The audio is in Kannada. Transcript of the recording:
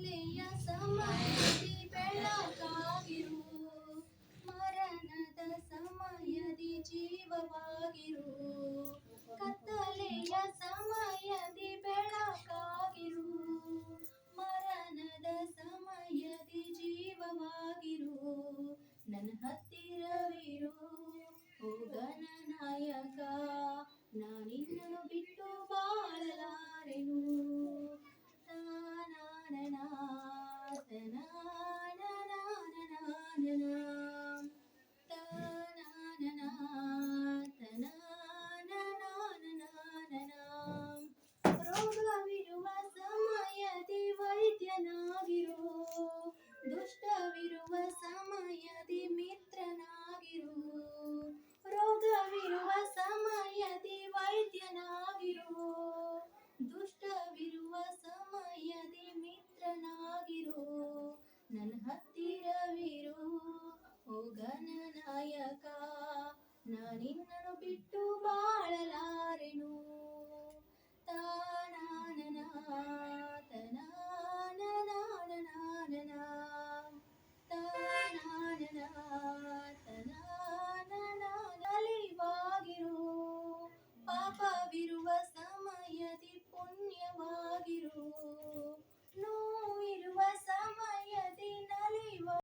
ಶಾಲೆಯ ಸಮಯದಿ ಬೆಳಕಾಗಿರು ಮರಣದ ಸಮಯದಿ ಜೀವವಾಗಿರು. ಕತ್ತಲೆಯ ಸಮಯದಿ ಬೆಳಕಾಗಿರು ಮರಣದ ಸಮಯದಿ ಜೀವವಾಗಿರು. ನನ್ನ ಹತ್ತಿರವಿರು. ಓ ನಾಯಕ. ನನ್ನ ಹತ್ತಿರವಿರು ಓ ಗಣನಾಯಕ ನಾನಿನ್ನನು ಬಿಟ್ಟು